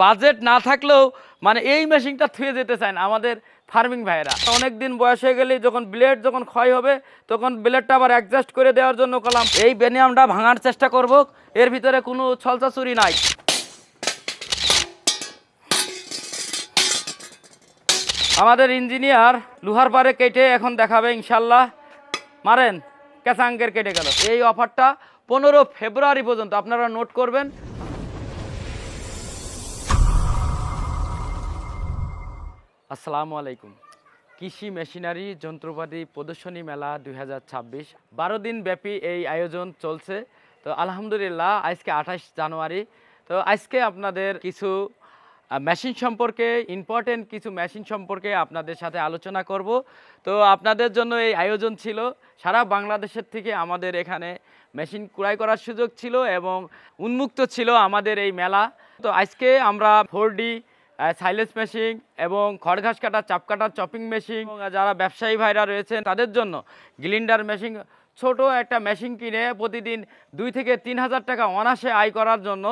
Budget না থাকলেও মানে এই মেশিনটা থুয়ে যেতে চায় না আমাদের ফার্মিং ভাইয়েরা। অনেক দিন বয়স হয়ে গেলে যখন ব্লেড যখন ক্ষয় হবে, তখন ব্লেডটা আবার অ্যাডজাস্ট করে দেওয়ার জন্য কলাম। এই বেনিয়ামটা ভাঙার চেষ্টা করব, এর ভিতরে কোনো ছলচা চুরি নাই। আমাদের ইঞ্জিনিয়ার লোহার পারে কেটে এখন দেখাবে ইনশাল্লাহ। মারেন ক্যাসাঙ্গের কেটে গেল। এই অফারটা পনেরো ফেব্রুয়ারি পর্যন্ত, আপনারা নোট করবেন। আসসালামু আলাইকুম। কৃষি মেশিনারি যন্ত্রপাতি প্রদর্শনী মেলা দুই হাজার ছাব্বিশ। বারো দিন ব্যাপী এই আয়োজন চলছে। তো আলহামদুলিল্লাহ, আজকে আঠাশ জানুয়ারি। তো আজকে আপনাদের কিছু মেশিন সম্পর্কে ইম্পর্টেন্ট কিছু মেশিন সম্পর্কে আপনাদের সাথে আলোচনা করব। তো আপনাদের জন্য এই আয়োজন ছিল। সারা বাংলাদেশের থেকে আমাদের এখানে মেশিন ক্রয় করার সুযোগ ছিল এবং উন্মুক্ত ছিল আমাদের এই মেলা। তো আজকে আমরা ফোর ডি সাইলেন্স মেশিন এবং খড় ঘাস কাটা চাপ কাটার চপিং মেশিন যারা ব্যবসায়ী ভাইরা রয়েছেন তাদের জন্য গ্লিন্ডার মেশিন ছোট একটা মেশিন কিনে প্রতিদিন দুই থেকে তিন হাজার টাকা অনাসে আয় করার জন্য,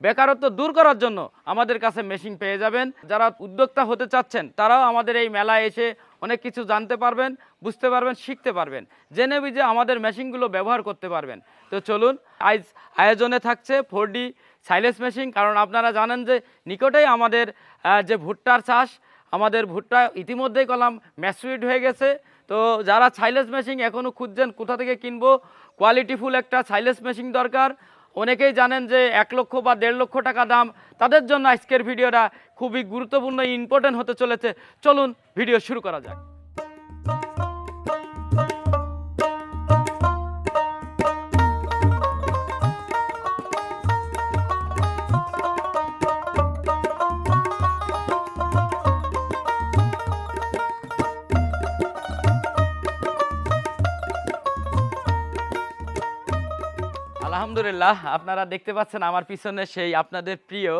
বেকারত্ব দূর করার জন্য আমাদের কাছে মেশিন পেয়ে যাবেন। যারা উদ্যোক্তা হতে চাচ্ছেন, তারাও আমাদের এই মেলায় এসে অনেক কিছু জানতে পারবেন, বুঝতে পারবেন, শিখতে পারবেন। জেনে বুঝে আমাদের মেশিনগুলো ব্যবহার করতে পারবেন। তো চলুন, আজ আয়োজনে থাকছে ফোর ডি সাইলেন্স মেশিন, কারণ আপনারা জানেন যে নিকটেই আমাদের যে ভুট্টার চাষ, আমাদের ভুট্টা ইতিমধ্যেই কলাম ম্যাচুইড হয়ে গেছে। তো যারা সাইলেন্স মেশিন এখনও খুঁজছেন কোথা থেকে কিনবো কোয়ালিটিফুল একটা সাইলেন্স মেশিন দরকার। অনেকেই জানেন যে এক লক্ষ বা দেড় লক্ষ টাকা দাম। তাদের জন্য আজকের ভিডিওটা খুবই গুরুত্বপূর্ণ ইম্পর্টেন্ট হতে চলেছে। চলুন, ভিডিও শুরু করা যাক। আলহামদুলিল্লাহ, আপনারা দেখতে পাচ্ছেন আমার পিছনে সেই আপনাদের প্রিয়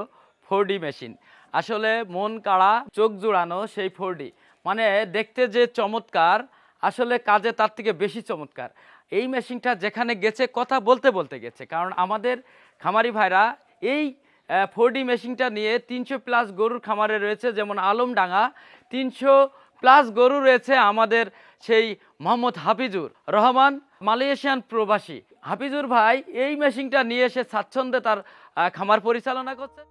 ফোর মেশিন। আসলে মন কাড়া, চোখ জোড়ানো সেই ফোর মানে দেখতে যে চমৎকার, আসলে কাজে তার থেকে বেশি চমৎকার। এই মেশিনটা যেখানে গেছে, কথা বলতে বলতে গেছে। কারণ আমাদের খামারি ভাইরা এই ফোর ডি মেশিনটা নিয়ে তিনশো প্লাস গরুর খামারে রয়েছে, যেমন আলমডাঙ্গা। তিনশো প্লাস গরু রয়েছে আমাদের সেই মোহাম্মদ হাফিজুর রহমান। মালয়েশিয়ান প্রবাসী হাফিজুর ভাই এই মেশিনটা নিয়ে এসে স্বাচ্ছন্দ্যে তার খামার পরিচালনা করছে।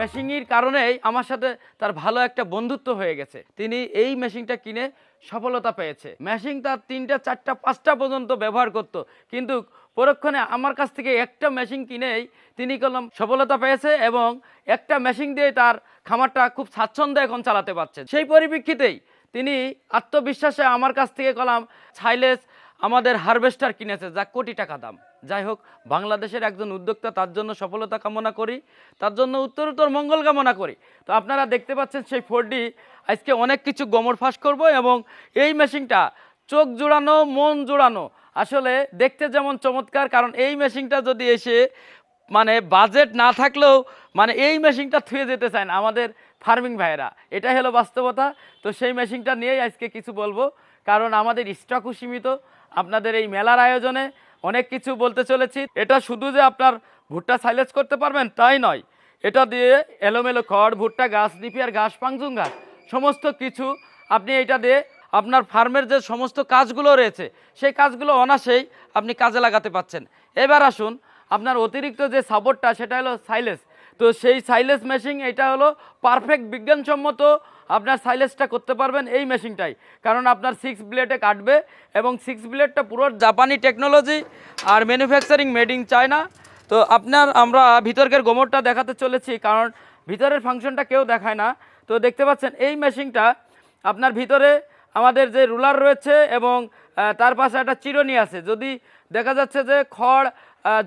মেশিনের কারণেই আমার সাথে তার ভালো একটা বন্ধুত্ব হয়ে গেছে। তিনি এই মেশিনটা কিনে সফলতা পেয়েছে। মেশিন তার তিনটা, চারটা, পাঁচটা পর্যন্ত ব্যবহার করত। কিন্তু পরক্ষণে আমার কাছ থেকে একটা মেশিন কিনেই তিনি কলম সফলতা পেয়েছে এবং একটা মেশিন দিয়ে তার খামারটা খুব স্বাচ্ছন্দ্যে এখন চালাতে পারছে। সেই পরিপ্রেক্ষিতেই তিনি আত্মবিশ্বাসে আমার কাছ থেকে কলাম ছাইলেস আমাদের হারভেস্টার কিনেছে, যা কোটি টাকা দাম। যাই হোক, বাংলাদেশের একজন উদ্যোক্তা তার জন্য সফলতা কামনা করি, তার জন্য উত্তরোত্তর মঙ্গল কামনা করি। তো আপনারা দেখতে পাচ্ছেন সেই ফোরডি, আজকে অনেক কিছু গমর ফাঁস করব এবং এই মেশিনটা চোখ জোড়ানো, মন জোড়ানো। আসলে দেখতে যেমন চমৎকার, কারণ এই মেশিনটা যদি এসে মানে বাজেট না থাকলেও মানে এই মেশিনটা থুয়ে যেতে চায় না আমাদের ফার্মিং ভাইয়েরা। এটাই হলো বাস্তবতা। তো সেই মেশিনটা নিয়েই আজকে কিছু বলব, কারণ আমাদের স্টকও সীমিত। আপনাদের এই মেলার আয়োজনে অনেক কিছু বলতে চলেছি। এটা শুধু যে আপনার ভুট্টা সাইলেজ করতে পারবেন, তাই নয়। এটা দিয়ে এলোমেলো খড়, ভুট্টা গাছ নিপিয়ার ঘাস পাংজুং ঘাস সমস্ত কিছু আপনি এটা দিয়ে আপনার ফার্মের যে সমস্ত কাজগুলো রয়েছে, সেই কাজগুলো অনাসেই আপনি কাজে লাগাতে পাচ্ছেন। এবার আসুন, আপনার অতিরিক্ত যে সাপোর্টটা সেটা হলো সাইলেস তো সেই সাইলেস মেশিন এটা হলো পারফেক্ট বিজ্ঞানসম্মত আপনার সাইলেসটা করতে পারবেন এই মেশিনটাই। কারণ আপনার সিক্স ব্লেডে কাটবে এবং সিক্স ব্লেডটা পুরো জাপানি টেকনোলজি আর ম্যানুফ্যাকচারিং মেড ইন চায়না তো আপনার আমরা ভিতরকের গোমরটা দেখাতে চলেছি, কারণ ভিতরের ফাংশনটা কেউ দেখায় না। তো দেখতে পাচ্ছেন এই মেশিনটা আপনার ভিতরে আমাদের যে রুলার রয়েছে এবং তার পাশে একটা চিরুনি আছে। যদি দেখা যাচ্ছে যে খড়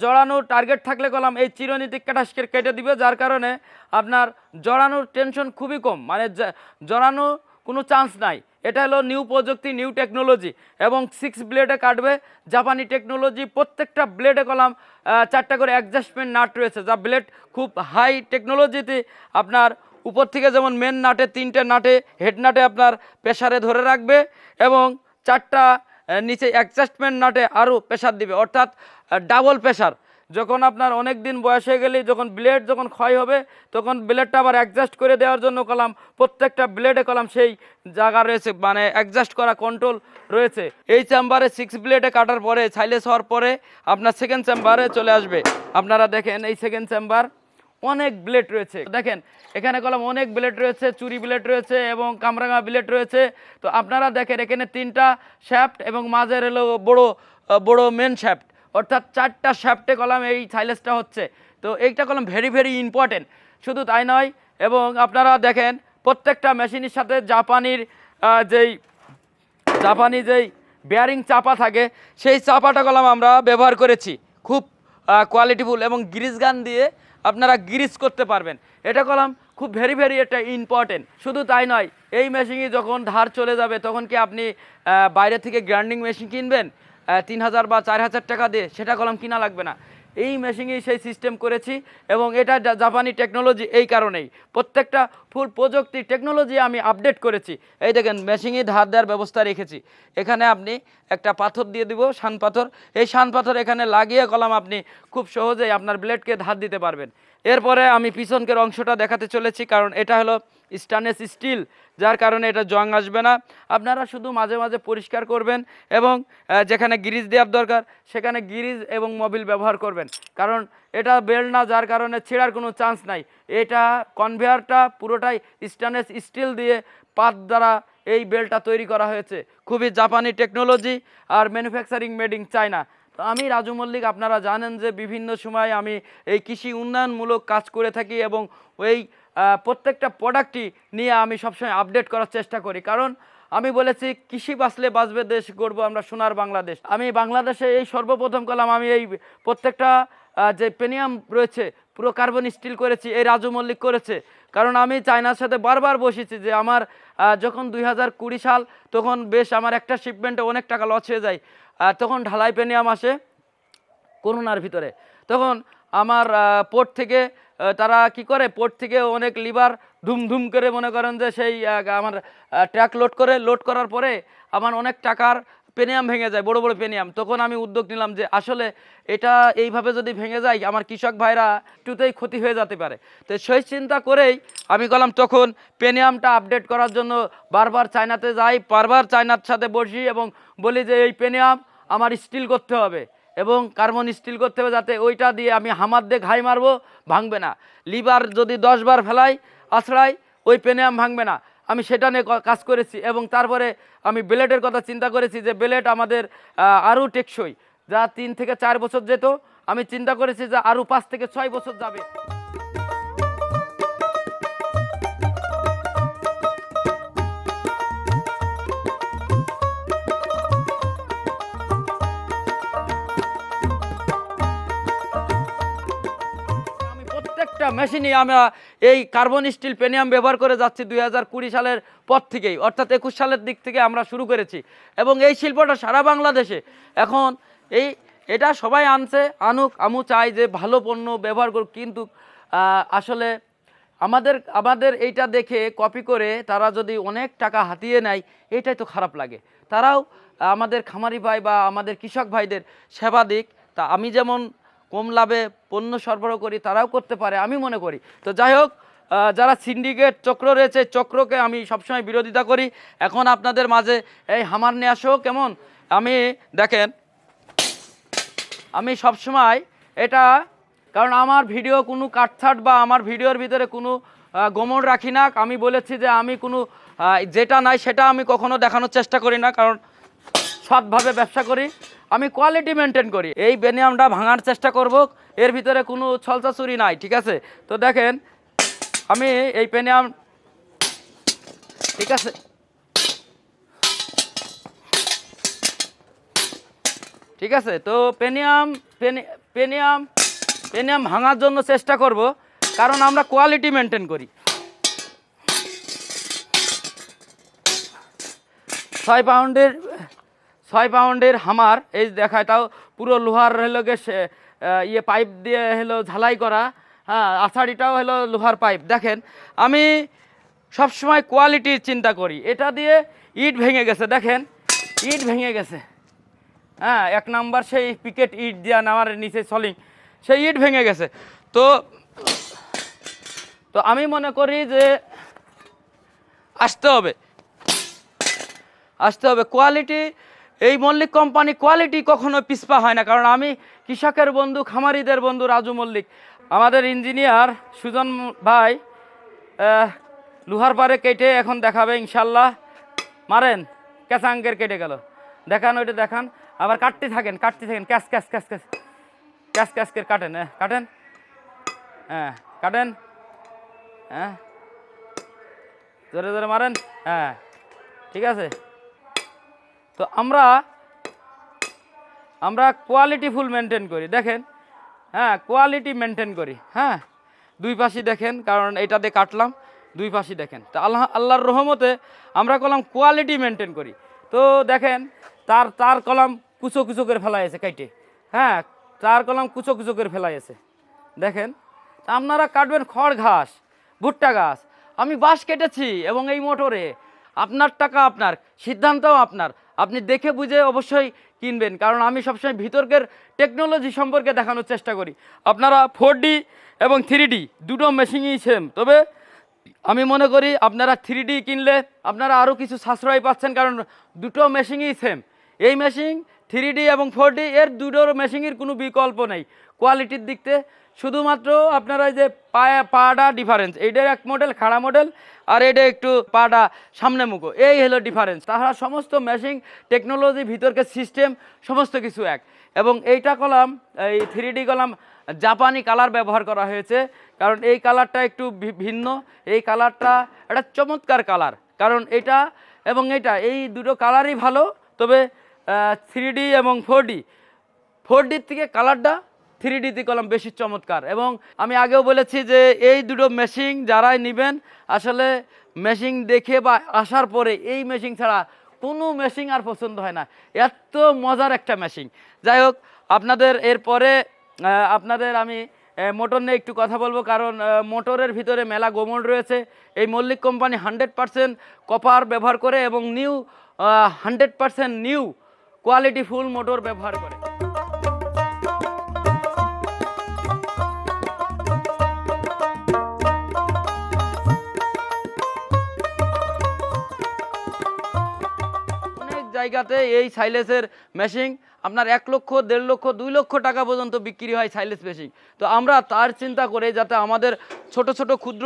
জড়ানোর টার্গেট থাকলে কলাম এই চিরুনিতে কেটাসকে কেটে দিবে, যার কারণে আপনার জড়ানোর টেনশন খুবই কম। মানে জড়ানো কোনো চান্স নাই। এটা হলো নিউ প্রযুক্তি নিউ টেকনোলজি এবং সিক্স ব্লেডে কাটবে। জাপানি টেকনোলজি প্রত্যেকটা ব্লেডে কলাম চারটা করে অ্যাডজাস্টমেন্ট নাট রয়েছে, যা ব্লেড খুব হাই টেকনোলজিতে আপনার উপর থেকে যেমন মেন নাটে তিনটে নাটে হেড নাটে আপনার প্রেসারে ধরে রাখবে এবং চারটা নিচে অ্যাডজাস্টমেন্ট নাটে আরও প্রেসার দিবে। অর্থাৎ ডাবল প্রেশার যখন আপনার অনেক দিন বয়স হয়ে গেলে যখন ব্লেড যখন ক্ষয় হবে, তখন ব্লেডটা আবার অ্যাডজাস্ট করে দেওয়ার জন্য কলাম, প্রত্যেকটা ব্লেডে কলাম সেই জায়গা রয়েছে মানে অ্যাডজাস্ট করা কন্ট্রোল রয়েছে। এই চেম্বারে সিক্স ব্লেডে কাটার পরে সাইলেস হওয়ার পরে আপনার সেকেন্ড চেম্বারে চলে আসবে। আপনারা দেখেন এই সেকেন্ড চেম্বার অনেক ব্লেড রয়েছে। দেখেন, এখানে কলম অনেক ব্লেড রয়েছে, চুরি ব্লেড রয়েছে এবং কামরাঙা ব্লেড রয়েছে। তো আপনারা দেখেন, এখানে তিনটা শ্যাফট এবং মাঝের হলো বড় বড় মেন শ্যাফট অর্থাৎ চারটা শ্যাফটে কলম এই সাইলেসটা হচ্ছে। তো এইটা কলম ভেরি ভেরি ইম্পর্টেন্ট শুধু তাই নয়, এবং আপনারা দেখেন, প্রত্যেকটা মেশিনের সাথে জাপানির যেই, জাপানি যেই বেয়ারিং চাপা থাকে, সেই চাপাটা কলম আমরা ব্যবহার করেছি। খুব কোয়ালিটিফুল এবং গ্রিস গান দিয়ে আপনারা গ্রিস করতে পারবেন। এটা কলাম খুব ভেরি ভেরি এটা ইম্পর্টেন্ট শুধু তাই নয়, এই মেশিনে যখন ধার চলে যাবে, তখন কি আপনি বাইরে থেকে গ্রাইন্ডিং মেশিন কিনবেন? তিন হাজার বা চার হাজার টাকা দিয়ে, সেটা কলাম কিনা লাগবে না। এই মেশিনেই সেই সিস্টেম করেছি এবং এটা জাপানি টেকনোলজি এই কারণেই। প্রত্যেকটা ফুল প্রযুক্তি টেকনোলজি আমি আপডেট করেছি। এই দেখেন মেশিনে ধার দেওয়ার ব্যবস্থা রেখেছি। এখানে আপনি একটা পাথর দিয়ে দিব, শান পাথর। এই শান পাথর এখানে লাগিয়ে কলাম আপনি খুব সহজেই আপনার ব্লেডকে ধার দিতে পারবেন। এরপরে আমি পিছনকের অংশটা দেখাতে চলেছি, কারণ এটা হলো স্টানলেস স্টিল যার কারণে এটা জং আসবে না। আপনারা শুধু মাঝে মাঝে পরিষ্কার করবেন এবং যেখানে গিরিজ দেওয়ার দরকার, সেখানে গিরিজ এবং মোবিল ব্যবহার করবেন। কারণ এটা বেল্ট না, যার কারণে ছেঁড়ার কোনো চান্স নাই। এটা কনভেয়ারটা পুরোটাই স্টানলেস স্টিল দিয়ে পাত দ্বারা এই বেল্টটা তৈরি করা হয়েছে। খুবই জাপানি টেকনোলজি আর ম্যানুফ্যাকচারিং মেড ইন চায়না আমি রাজু মল্লিক, আপনারা জানেন যে বিভিন্ন সময় আমি এই কৃষি উন্নয়নমূলক কাজ করে থাকি এবং ওই প্রত্যেকটা প্রোডাক্টই নিয়ে আমি সবসময় আপডেট করার চেষ্টা করি। কারণ আমি বলেছি, কৃষি বাঁচলে বাঁচবে, দেশ গড়বো, আমরা সোনার বাংলাদেশ। আমি বাংলাদেশে এই সর্বপ্রথম কলাম, আমি এই প্রত্যেকটা যে পেনিয়াম রয়েছে পুরো কার্বন স্টিল করেছি, এই রাজু মল্লিক করেছে। কারণ আমি চায়নার সাথে বারবার বসেছি যে আমার যখন দুই হাজার কুড়ি সাল, তখন বেশ আমার একটা শিপমেন্টে অনেক টাকা লস হয়ে যায়। তখন ঢালাই পেনিয়াম আসে করোনার ভিতরে। তখন আমার পোর্ট থেকে তারা কি করে পোর্ট থেকে অনেক লিভার ধুম ধুম করে মনে করেন যে সেই আমার ট্র্যাক লোড করে লোড করার পরে আমার অনেক টাকার পেনিয়াম ভেঙে যায়, বড় বড় পেনিয়াম। তখন আমি উদ্যোগ নিলাম যে আসলে এটা এইভাবে যদি ভেঙে যায়, আমার কৃষক ভাইরা একটুতেই ক্ষতি হয়ে যেতে পারে। তো সেই চিন্তা করেই আমি গেলাম তখন পেনিয়ামটা আপডেট করার জন্য বারবার চায়নাতে যাই, বারবার চায়নার সাথে বসি এবং বলি যে এই পেনিয়াম আমার স্টিল করতে হবে এবং কার্বন স্টিল করতে হবে যাতে ওইটা দিয়ে আমি হামার দিয়ে ঘাই মারবো, ভাঙবে না। লিভার যদি দশ বার ফেলাই, আছড়াই, ওই পেনিয়াম ভাঙবে না। আমি সেটা নিয়ে কাজ করেছি এবং তারপরে আমি ব্লেডের কথা চিন্তা করেছি যে ব্লেড আমাদের আরও টেকসই। যা তিন থেকে চার বছর যেত, আমি চিন্তা করেছি যে আরও পাঁচ থেকে ছয় বছর যাবে। প্রত্যেকটা মেশিনে আমরা এই কার্বন স্টিল পেনিয়াম ব্যবহার করে যাচ্ছি দুই হাজার কুড়ি সালের পর থেকেই, অর্থাৎ একুশ সালের দিক থেকে আমরা শুরু করেছি। এবং এই শিল্পটা সারা বাংলাদেশে এখন এই, এটা সবাই আনছে, আনুক, আমু চাই যে ভালো পণ্য ব্যবহার করুক, কিন্তু আসলে আমাদের আমাদের এইটা দেখে কপি করে তারা যদি অনেক টাকা হাতিয়ে নেয়, এটাই তো খারাপ লাগে। তারাও আমাদের খামারি ভাই বা আমাদের কৃষক ভাইদের সেবা দিক। তা আমি যেমন কম লাভে পণ্য সরবরাহ করি, তারাও করতে পারে, আমি মনে করি। তো যাই হোক যারা সিন্ডিকেট চক্র রয়েছে, চক্রকে আমি সবসময় বিরোধিতা করি। এখন আপনাদের মাঝে এই হামার নিয়ে আসো, কেমন? আমি, দেখেন, আমি সবসময় এটা, কারণ আমার ভিডিও কোনো কাটছাট বা আমার ভিডিওর ভিতরে কোনো গোমর রাখি না। আমি বলেছি যে আমি কোনো যেটা নাই সেটা আমি কখনো দেখানোর চেষ্টা করি না, কারণ সৎভাবে ব্যবসা করি, আমি কোয়ালিটি মেনটেন করি। এই বেনিয়ামটা ভাঙার চেষ্টা করব, এর ভিতরে কোনো ছলচাচুরি নাই, ঠিক আছে? তো দেখেন, আমি এই পেনিয়াম ঠিক আছে? ঠিক আছে, তো পেনিয়াম পেনি- পেনিয়াম পেনিয়াম ভাঙার জন্য চেষ্টা করব, কারণ আমরা কোয়ালিটি মেনটেন করি। ছয় পাউন্ডের ছয় পাউন্ডের হামার, এই দেখায় তাও পুরো লোহার হলো গে ইয়ে পাইপ দিয়ে হলো ঝালাই করা হ্যাঁ আষাঢ়িটাও হলো লোহার পাইপ। দেখেন, আমি সবসময় কোয়ালিটির চিন্তা করি। এটা দিয়ে ইট ভেঙে গেছে, দেখেন, ইট ভেঙে গেছে। হ্যাঁ এক নাম্বার সেই পিকেট ইট দিয়া নেওয়ার নিচে সলিং, সেই ইট ভেঙে গেছে। তো তো আমি মনে করি যে আসতে হবে। আসতে হবে। কোয়ালিটি এই মল্লিক কোম্পানি কোয়ালিটি কখনো পিসপা হয় না, কারণ আমি কৃষকের বন্ধু, খামারিদের বন্ধু রাজু মল্লিক। আমাদের ইঞ্জিনিয়ার সুজন ভাই লোহার পারে কেটে এখন দেখাবে, ইনশাল্লাহ। মারেন ক্যাসাঙ্গের কেটে গেল। দেখান, ওইটা দেখান। আবার কাটতে থাকেন কাটতে থাকেন। ক্যাশ ক্যাস ক্যাস ক্যাশ ক্যাস করে কাটেন হ্যাঁ কাটেন। হ্যাঁ কাটেন। হ্যাঁ। জোরে জোরে মারেন। হ্যাঁ ঠিক আছে। তো আমরা আমরা কোয়ালিটি ফুল মেনটেন করি। দেখেন হ্যাঁ কোয়ালিটি মেনটেন করি। হ্যাঁ দুই পাশে দেখেন, কারণ এইটাতে কাটলাম, দুই পাশে দেখেন। তো আল্লাহ, আল্লাহর রহমতে আমরা কলাম কোয়ালিটি মেনটেন করি। তো দেখেন, তার তার কলম কুচো কুচো করে ফেলা আছে কাইটে। হ্যাঁ তার কলম কুচো কুচো করে ফেলা আছে দেখেন আপনারা কাটবেন খড় ঘাস, ভুট্টা গাছ। আমি বাঁশ কেটেছি এবং এই মোটরে। আপনার টাকা আপনার, সিদ্ধান্তও আপনার। আপনি দেখে বুঝে অবশ্যই কিনবেন। কারণ আমি সবসময় ভিতরকের টেকনোলজি সম্পর্কে দেখানোর চেষ্টা করি। আপনারা ফোর এবং থ্রি দুটো মেশিনই সেম তবে আমি মনে করি আপনারা থ্রি কিনলে আপনারা আরও কিছু সাশ্রয় পাচ্ছেন, কারণ দুটো মেশিনই সেম এই মেশিন থ্রি এবং ফোর এর দুটোর মেশিনের কোনো বিকল্প নেই। কোয়ালিটির দিক থেকে শুধুমাত্র আপনারা যে পায়া, পাটা ডিফারেন্স এইটার এক মডেল খাড়া মডেল আর এটা একটু পাটা সামনে মুখো। এই হলো ডিফারেন্স তাছাড়া সমস্ত মেশিন টেকনোলজি ভিতরকে সিস্টেম সমস্ত কিছু এক। এবং এইটা কলাম, এই থ্রি কলাম, জাপানি কালার ব্যবহার করা হয়েছে। কারণ এই কালারটা একটু ভিন্ন। এই কালারটা একটা চমৎকার কালার কারণ এটা এবং এটা এই দুটো কালারই ভালো, তবে থ্রি এবং ফোর ডি ফোর ডির থেকে কালারটা থ্রি ডিতে কলম বেশি চমৎকার। এবং আমি আগেও বলেছি যে এই দুটো মেশিন যারাই নেবেন, আসলে মেশিন দেখে বা আসার পরে এই মেশিন ছাড়া কোনো মেশিন আর পছন্দ হয় না। এত মজার একটা মেশিন যাই হোক, আপনাদের এরপরে আপনাদের আমি মোটর নিয়ে একটু কথা বলব কারণ মোটরের ভিতরে মেলা গোমল রয়েছে। এই Mallick company hundred percent copper ব্যবহার করে এবং new hundred percent new quality full motor ব্যবহার করে। জায়গাতে এই সাইলেসের মেশিন আপনার এক লক্ষ, দেড় লক্ষ, দুই লক্ষ টাকা পর্যন্ত বিক্রি হয় সাইলেস মেশিন। তো আমরা তার চিন্তা করে যাতে আমাদের ছোট ছোট, ক্ষুদ্র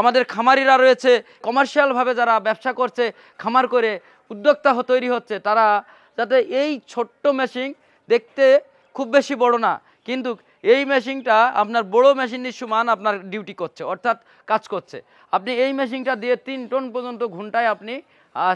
আমাদের খামারিরা রয়েছে কমার্শিয়ালভাবে যারা ব্যবসা করছে, খামার করে উদ্যোক্তা তৈরি হচ্ছে, তারা যাতে এই ছোট্ট মেশিন দেখতে খুব বেশি বড় না, কিন্তু এই মেশিনটা আপনার বড় মেশিনের সমান আপনার ডিউটি করছে, অর্থাৎ কাজ করছে। আপনি এই মেশিনটা দিয়ে তিন টন পর্যন্ত ঘন্টায় আপনি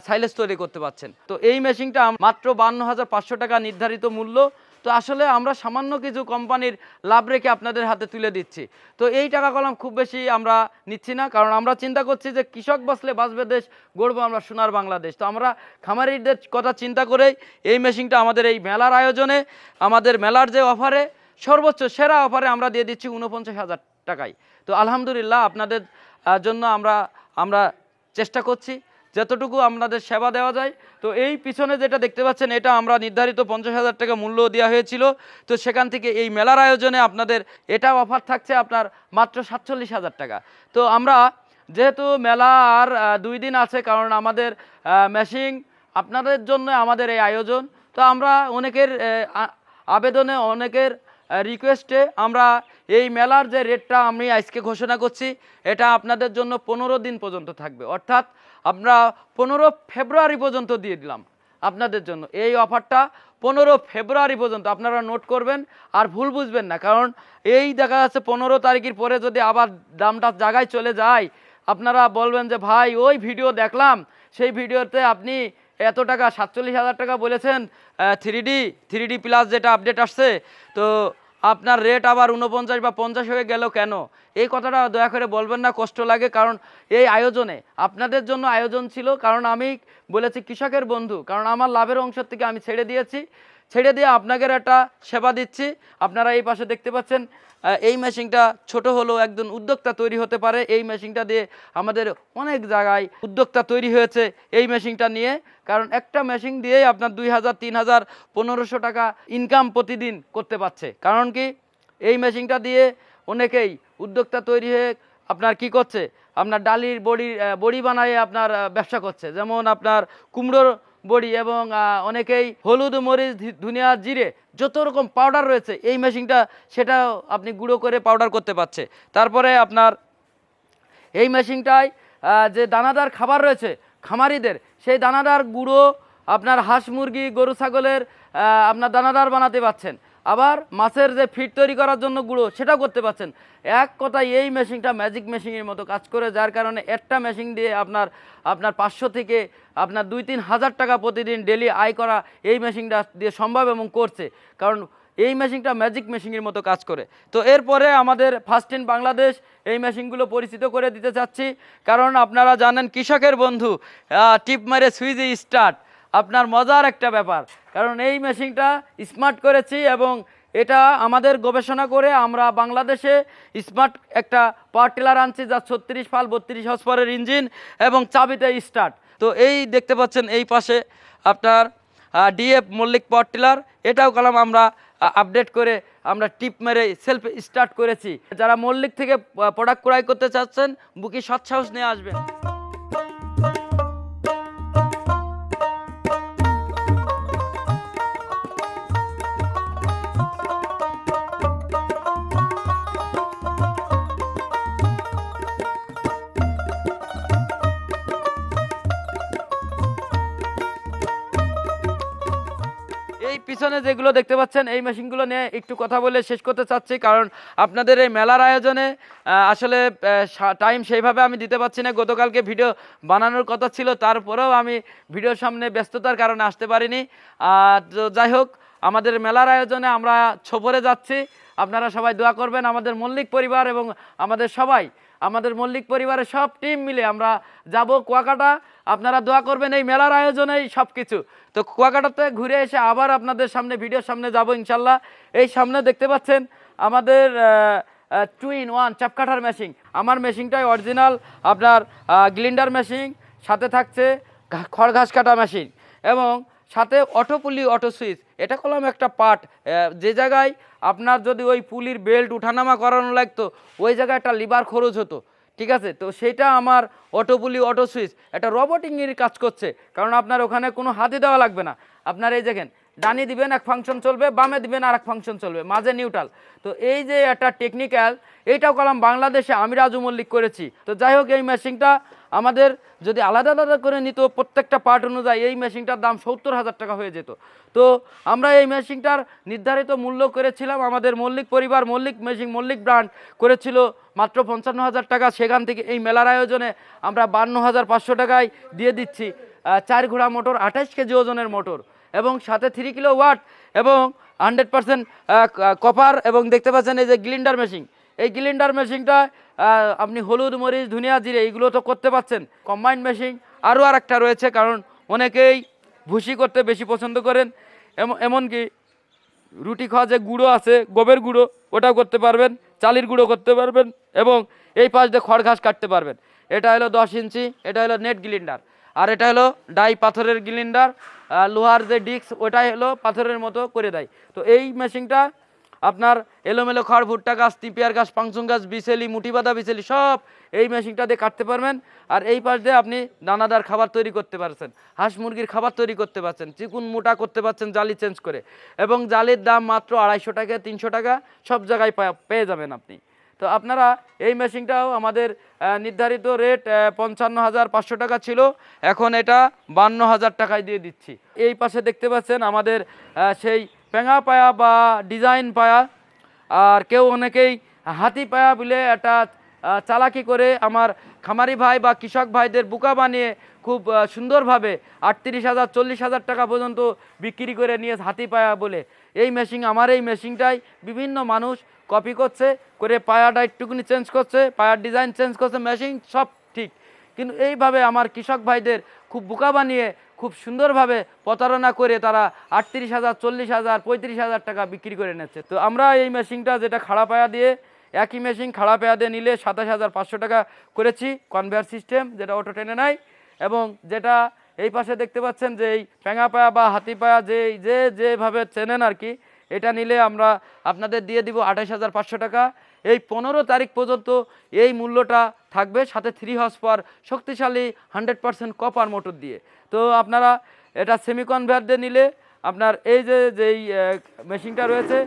সাইলেজ তৈরি করতে পারছেন। তো এই মেশিনটা মাত্র বান্ন হাজার পাঁচশো টাকা নির্ধারিত মূল্য। তো আসলে আমরা সামান্য কিছু কোম্পানির লাভ রেখে আপনাদের হাতে তুলে দিচ্ছি। তো এই টাকা কলম খুব বেশি আমরা নিচ্ছি না, কারণ আমরা চিন্তা করছি যে কৃষক বসলে বাঁচবে দেশ, গড়বো আমরা সোনার বাংলাদেশ। তো আমরা খামারিদের কথা চিন্তা করেই এই মেশিনটা আমাদের এই মেলার আয়োজনে, আমাদের মেলার যে অফারে, সর্বোচ্চ সেরা অফারে আমরা দিয়ে দিচ্ছি উনপঞ্চাশ হাজার টাকায়। তো আলহামদুলিল্লাহ আপনাদের জন্য আমরা আমরা চেষ্টা করছি। যতটুকু আপনাদের সেবা দেওয়া যায়, তো এই পিছনে যেটা দেখতে পাচ্ছেন, এটা আমরা নির্ধারিত পঞ্চাশ হাজার টাকা মূল্য দেওয়া হয়েছিল। তো সেখান থেকে এই মেলার আয়োজনে আপনাদের এটা অফার থাকছে আপনার মাত্র সাতচল্লিশ হাজার টাকা। তো আমরা যেহেতু মেলা আর দুই দিন আছে, কারণ আমাদের মেশিন আপনাদের জন্য আমাদের এই আয়োজন, তো আমরা অনেকের আবেদনে, অনেকের রিকোয়েস্টে আমরা এই মেলার যে রেটটা আমি আজকে ঘোষণা করছি, এটা আপনাদের জন্য পনেরো দিন পর্যন্ত থাকবে। অর্থাৎ আমরা পনেরো ফেব্রুয়ারি পর্যন্ত দিয়ে দিলাম আপনাদের জন্য। এই অফারটা পনেরো ফেব্রুয়ারি পর্যন্ত, আপনারা নোট করবেন আর ভুল বুঝবেন না, কারণ এই দেখা যাচ্ছে পনেরো তারিখের পরে যদি আবার দামটা জায়গায় চলে যায়, আপনারা বলবেন যে, ভাই, ওই ভিডিও দেখলাম, সেই ভিডিওতে আপনি এত টাকা, সাতচল্লিশ হাজার টাকা বলেছেন three D three D plus যেটা আপডেট আসছে, তো আপনার রেট আবার উনপঞ্চাশ বা পঞ্চাশ হয়ে গেল কেন? এই কথাটা দয়া করে বলবেন না, কষ্ট লাগে, কারণ এই আয়োজনে আপনাদের জন্য আয়োজন ছিল। কারণ আমি বলেছি কৃষকের বন্ধু, কারণ আমার লাভের অংশ থেকে আমি ছেড়ে দিয়েছি। ছেড়ে দিয়ে আপনাদের একটা সেবা দিচ্ছি। আপনারা এই পাশে দেখতে পাচ্ছেন এই মেশিনটা ছোট হলেও একজন উদ্যোক্তা তৈরি হতে পারে। এই মেশিনটা দিয়ে আমাদের অনেক জায়গায় উদ্যোক্তা তৈরি হয়েছে এই মেশিনটা নিয়ে। কারণ একটা মেশিন দিয়েই আপনার দুই হাজার, তিন হাজার, পনেরোশো টাকা ইনকাম প্রতিদিন করতে পারছে। কারণ কি? এই মেশিনটা দিয়ে অনেকেই উদ্যোক্তা তৈরি হয়ে আপনার কি করছে? আপনার ডালির বড়ি বড়ি বানায় আপনার ব্যবসা করছে। যেমন আপনার কুমড়োর বড়ি এবং অনেকেই হলুদ, মরিচ ধুনিয়া, জিরে যত রকম পাউডার রয়েছে, এই মেশিনটা সেটা আপনি গুঁড়ো করে পাউডার করতে পারছে। তারপরে আপনার এই মেশিনটায় যে দানাদার খাবার রয়েছে, খামারিদের, সেই দানাদার গুঁড়ো আপনার হাঁস মুরগি, গরু, ছাগলের আপনার দানাদার বানাতে পাচ্ছেন আবার মাছের যে ফিড তৈরি করার জন্য গুঁড়ো, সেটাও করতে পাচ্ছেন এক কথায় এই মেশিনটা ম্যাজিক মেশিনের মতো কাজ করে, যার কারণে একটা মেশিন দিয়ে আপনার আপনার পাঁচশো থেকে আপনার দুই তিন হাজার টাকা প্রতিদিন ডেলি আয় করা এই মেশিনটা দিয়ে সম্ভব এবং করছে। কারণ এই মেশিনটা ম্যাজিক মেশিনের মতো কাজ করে। তো এরপরে আমাদের ফার্স্ট ইন বাংলাদেশ এই মেশিনগুলো পরিচিত করে দিতে চাচ্ছি। কারণ আপনারা জানেন কৃষকের বন্ধু টিপ মেরে সুইচে স্টার্ট আপনার মজার একটা ব্যাপার। কারণ এই মেশিনটা স্মার্ট করেছি এবং এটা আমাদের গবেষণা করে আমরা বাংলাদেশে স্মার্ট একটা পাওয়ার টিলার আনছি যা ছত্রিশ ফাল বত্রিশ হসপারের ইঞ্জিন এবং চাবিতে স্টার্ট তো এই দেখতে পাচ্ছেন এই পাশে আপনার ডিএফ মল্লিক পাওয়ার টিলার এটাও কলাম আমরা আপডেট করে আমরা টিপ মেরে সেলফ স্টার্ট করেছি। যারা মল্লিক থেকে প্রোডাক্ট ক্রয় করতে চাচ্ছেন, বুকি সৎসাহস নিয়ে আসবেন। এই পিছনে যেগুলো দেখতে পাচ্ছেন, এই মেশিনগুলো নিয়ে একটু কথা বলে শেষ করতে চাচ্ছি, কারণ আপনাদের এই মেলার আয়োজনে আসলে টাইম সেইভাবে আমি দিতে পারছি না। গতকালকে ভিডিও বানানোর কথা ছিল, তারপরেও আমি ভিডিওর সামনে ব্যস্ততার কারণে আসতে পারিনি। তো যাই হোক, আমাদের মেলার আয়োজনে আমরা ছপরে যাচ্ছি। আপনারা সবাই দোয়া করবেন আমাদের মল্লিক পরিবার এবং আমাদের সবাই। আমাদের মল্লিক পরিবারের সব টিম মিলে আমরা যাব কুয়াকাটা। আপনারা দোয়া করবেন এই মেলার আয়োজনেই সব কিছু তো কুয়াকাটাতে ঘুরে এসে আবার আপনাদের সামনে, ভিডিওর সামনে যাব ইনশাল্লাহ। এই সামনে দেখতে পাচ্ছেন আমাদের টু ইন ওয়ান চাপকাঠার মেশিন আমার মেশিনটাই অরিজিনাল আপনার গ্লিন্ডার মেশিন সাথে থাকছে খড় ঘাস কাটা মেশিন এবং সাথে অটো পুলি, অটো সুইচ। এটা করলাম একটা পার্ট। যে জায়গায় আপনার যদি ওই পুলির বেল্ট উঠানামা করানো লাগতো, ওই জায়গায় একটা লিভার খরচ হতো। ঠিক আছে? তো সেটা আমার অটো পুলি, অটো সুইচ। একটা রবোটিংয়ের কাজ করছে। কারণ আপনার ওখানে কোনো হাতে দেওয়া লাগবে না। আপনার এই দেখেন, ডানি দিবেন, এক ফাংশন চলবে, বামে দিবেন আর এক ফাংশন চলবে, মাঝে নিউট্রাল তো এই যে একটা টেকনিক্যাল এইটাও কলাম বাংলাদেশে আমি রাজু মল্লিক করেছি। তো যাই হোক, এই মেশিনটা আমাদের যদি আলাদা আলাদা করে নিত, প্রত্যেকটা পার্ট অনুযায়ী এই মেশিনটার দাম সত্তর হাজার টাকা হয়ে যেত। তো আমরা এই মেশিনটার নির্ধারিত মূল্য করেছিলাম, আমাদের মল্লিক পরিবার, মল্লিক মেশিন মল্লিক ব্র্যান্ড করেছিল মাত্র পঞ্চান্ন হাজার টাকা। সেখান থেকে এই মেলার আয়োজনে আমরা বান্ন হাজার পাঁচশো টাকায় দিয়ে দিচ্ছি চার ঘোড়া মোটর, আঠাশ কেজি ওজনের মোটর এবং সাথে থ্রি কিলো ওয়াট এবং হান্ড্রেড পার্সেন্ট কপার এবং দেখতে পাচ্ছেন এই যে গ্লিন্ডার মেশিন এই গ্লিন্ডার মেশিনটা আপনি হলুদ, মরিচ, ধুনিয়া, জিরে, এইগুলো তো করতে পাচ্ছেন কম্বাইন্ড মেশিন আরও আর একটা রয়েছে, কারণ অনেকেই ভুসি করতে বেশি পছন্দ করেন। এম- এমনকি রুটি খাওয়া যে গুঁড়ো আছে, গোবের গুঁড়ো, ওটাও করতে পারবেন, চালির গুঁড়ো করতে পারবেন এবং এই পাশ দিয়ে খড় ঘাস কাটতে পারবেন। এটা হলো দশ ইঞ্চি, এটা হলো নেট গ্লিন্ডার আর এটা হলো ডাই পাথরের গ্লিন্ডার লোহার যে ডিস্ক, ওটাই হলো পাথরের মতো করে দেয়। তো এই মেশিনটা আপনার এলোমেলো খড়, ভুট্টা গাছ, তিপিয়ার গাছ, পাংচুং গাছ, বিছেলি মুঠি বাঁধা বিছেলি, সব এই মেশিনটা দিয়ে কাটতে পারবেন। আর এই পাশ দিয়ে আপনি দানাদার খাবার তৈরি করতে পারছেন। হাঁস মুরগির খাবার তৈরি করতে পারছেন। চিকুন মোটা করতে পারছেন জালি চেঞ্জ করে। এবং জালির দাম মাত্র আড়াইশো টাকা, তিনশো টাকা, সব জায়গায় পেয়ে যাবেন আপনি। তো আপনারা এই মেশিনটাও আমাদের নির্ধারিত রেট পঞ্চান্ন হাজার পাঁচশো টাকা ছিল। এখন এটা বান্ন হাজার টাকায় দিয়ে দিচ্ছি। এই পাশে দেখতে পাচ্ছেন আমাদের সেই পেঙা পায়া বা ডিজাইন পায়া, আর কেউ অনেকেই হাতি পায়া বলে একটা চালাকি করে আমার খামারি ভাই বা কৃষক ভাইদের বোকা বানিয়ে খুব সুন্দরভাবে আটত্রিশ হাজার, চল্লিশ হাজার টাকা পর্যন্ত বিক্রি করে নিয়ে হাতি পায়া বলে। এই মেশিন, আমার এই মেশিনটাই বিভিন্ন মানুষ কপি করছে, করে পায়াটা একটুকুনি চেঞ্জ করছে, পায়ার ডিজাইন চেঞ্জ করছে মেশিন সব ঠিক। কিন্তু এইভাবে আমার কৃষক ভাইদের খুব বোকা বানিয়ে খুব সুন্দরভাবে প্রতারণা করে তারা আটত্রিশ হাজার, চল্লিশ হাজার, পঁয়ত্রিশ হাজার টাকা বিক্রি করে নিচ্ছে। তো আমরা এই মেশিনটা যেটা খাড়া পায়া দিয়ে, একই মেশিন খাড়া পায়া দিয়ে নিলে সাতাশ হাজার পাঁচশো টাকা করেছি কনভেয়ার সিস্টেম যেটা অটো টেনে নেয় এবং যেটা এই পাশে দেখতে পাচ্ছেন যে এই প্যাঙা পায়া বা হাতি পায়া যে যে যেভাবে চেনেন আর কি, এটা নিলে আমরা আপনাদের দিয়ে দিব আঠাশ হাজার পাঁচশো টাকা। এই পনেরো তারিখ পর্যন্ত এই মূল্যটা থাকবে সাথে থ্রি হর্স পাওয়ার শক্তিশালী হান্ড্রেড পার্সেন্ট কপার মোটর দিয়ে। তো আপনারা এটা সেমি কনভার্ট দিয়ে নিলে আপনার এই যে, যেই মেশিনটা রয়েছে,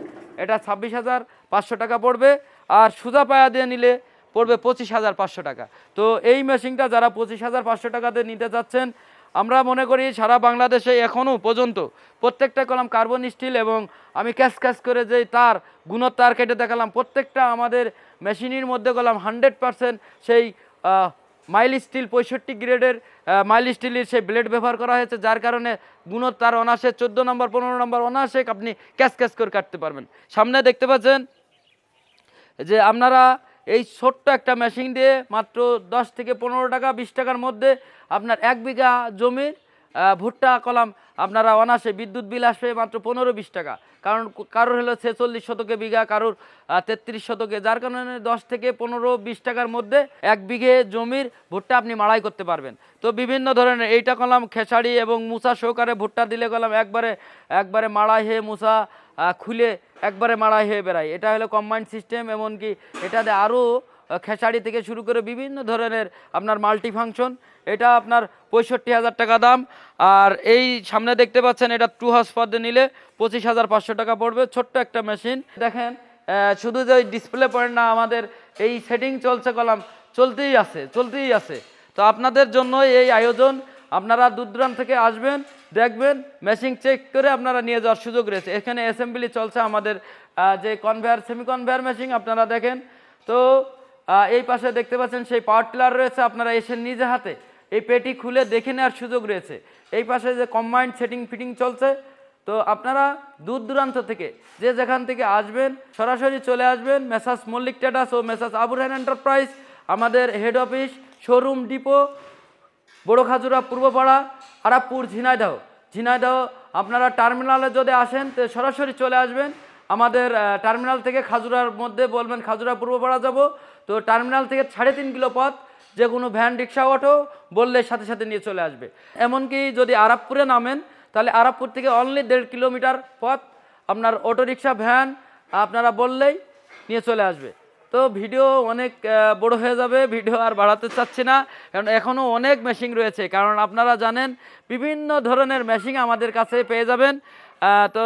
এটা ছাব্বিশ হাজার পাঁচশো টাকা পড়বে আর সুজা পায়া দিয়ে নিলে পড়বে পঁচিশ হাজার পাঁচশো টাকা। তো এই মেশিনটা যারা পঁচিশ হাজার পাঁচশো টাকাতে নিতে চাচ্ছেন আমরা মনে করি সারা বাংলাদেশে এখনও পর্যন্ত প্রত্যেকটা কলাম কার্বন, স্টিল এবং আমি ক্যাশ ক্যাশ করে যে তার গুণর তার কেটে দেখালাম, প্রত্যেকটা আমাদের মেশিনের মধ্যে গেলাম হান্ড্রেড পারসেন্ট সেই মাইল স্টিল পঁয়ষট্টি গ্রেডের মাইল স্টিলের সেই ব্লেড ব্যবহার করা হয়েছে, যার কারণে গুণর তার অনাসে চোদ্দ নম্বর, পনেরো নম্বর অনাসে আপনি ক্যাশ ক্যাশ করে কাটতে পারবেন। সামনে দেখতে পাচ্ছেন যে আপনারা এই ছোট্ট একটা মেশিন দিয়ে মাত্র দশ থেকে পনেরো টাকা, বিশ টাকার মধ্যে আপনার এক বিঘা জমির ভুট্টা, কলাম আপনারা অনাসে বিদ্যুৎ বিল আসবে মাত্র পনেরো, বিশ টাকা। কারণ কারোর হলো ছেচল্লিশ শতকে বিঘা, কারোর তেত্রিশ শতকে। যার কারণে দশ থেকে পনেরো, বিশ টাকার মধ্যে এক বিঘে জমির ভুট্টা আপনি মাড়াই করতে পারবেন। তো বিভিন্ন ধরনের এইটা কলাম খেসারি এবং মুসা সহকারে ভুট্টা দিলে কলাম একবারে একবারে মাড়াই হয়ে মুসা খুলে একবারে মাড়াই হয়ে বেড়ায়। এটা হলো কম্বাইন্ড সিস্টেম এমনকি এটাতে আরও খেসারি থেকে শুরু করে বিভিন্ন ধরনের আপনার মাল্টি ফাংশন এটা আপনার পঁয়ষট্টি হাজার টাকা দাম। আর এই সামনে দেখতে পাচ্ছেন, এটা টু হাউস পদে নিলে পঁচিশ হাজার পাঁচশো টাকা পড়বে। ছোট্ট একটা মেশিন দেখেন শুধু যে ডিসপ্লে পয়েন্ট না, আমাদের এই সেটিং চলছে কলাম, চলতেই আছে চলতেই আছে। তো আপনাদের জন্য এই আয়োজন। আপনারা দূর দূরান্ত থেকে আসবেন, দেখবেন মেশিন চেক করে আপনারা নিয়ে যাওয়ার সুযোগ রয়েছে। এখানে অ্যাসেম্বলি চলছে আমাদের যে কনভেয়ার সেমি কনভেয়ার মেশিন আপনারা দেখেন। তো এই পাশে দেখতে পাচ্ছেন সেই পাওয়ার টিলার রয়েছে, আপনারা এসে নিজে হাতে এই পেটি খুলে দেখে নেওয়ার সুযোগ রয়েছে। এই পাশে যে কম্বাইন্ড সেটিং ফিটিং চলছে, তো আপনারা দূর দূরান্ত থেকে যে যেখান থেকে আসবেন, সরাসরি চলে আসবেন, মেসাস মল্লিক টেডাস ও মেসাস আবুরহান এন্টারপ্রাইজ আমাদের হেড অফিস শোরুম ডিপো বড় খাজুরা পূর্বপাড়া আরাপুর ঝিনাইদহ। ঝিনাইদহ, আপনারা টার্মিনালে যদি আসেন, তো সরাসরি চলে আসবেন। আমাদের টার্মিনাল থেকে খাজুরার মধ্যে বলবেন, খাজুরা পূর্বপাড়া যাব। তো টার্মিনাল থেকে সাড়ে তিন কিলো পথ, যে কোনো ভ্যান, রিক্সা, অটো বললে সাথে সাথে নিয়ে চলে আসবে। এমনকি যদি আরাপপুরে নামেন, তাহলে আরাপপুর থেকে অনলি দেড় কিলোমিটার পথ আপনার অটো, রিক্সা, ভ্যান আপনারা বললেই নিয়ে চলে আসবে। তো ভিডিও অনেক বড় হয়ে যাবে, ভিডিও আর বাড়াতে চাচ্ছি না, কারণ এখনও অনেক মেশিন রয়েছে। কারণ আপনারা জানেন, বিভিন্ন ধরনের মেশিন আমাদের কাছে পেয়ে যাবেন। তো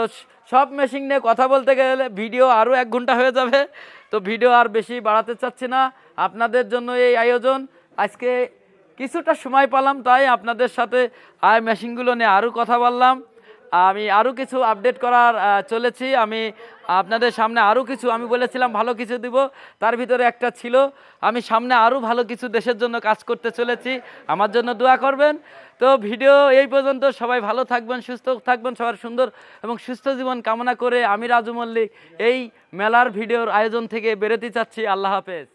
সব মেশিন নিয়ে কথা বলতে গেলে ভিডিও আরও এক ঘণ্টা হয়ে যাবে। তো ভিডিও আর বেশি বাড়াতে চাচ্ছি না। আপনাদের জন্য এই আয়োজন। আজকে কিছুটা সময় পালাম, তাই আপনাদের সাথে আর মেশিনগুলো নিয়ে আরও কথা বললাম। আমি আরও কিছু আপডেট করার চলেছি। আমি আপনাদের সামনে আরও কিছু, আমি বলেছিলাম ভালো কিছু দিব, তার ভিতরে একটা ছিল। আমি সামনে আরও ভালো কিছু দেশের জন্য কাজ করতে চলেছি। আমার জন্য দোয়া করবেন। তো ভিডিও এই পর্যন্ত। সবাই ভালো থাকবেন, সুস্থ থাকবেন, সবার সুন্দর এবং সুস্থ জীবন কামনা করে আমি রাজু মল্লিক এই মেলার ভিডিওর আয়োজন থেকে বেরোতে চাচ্ছি। আল্লাহ হাফেজ।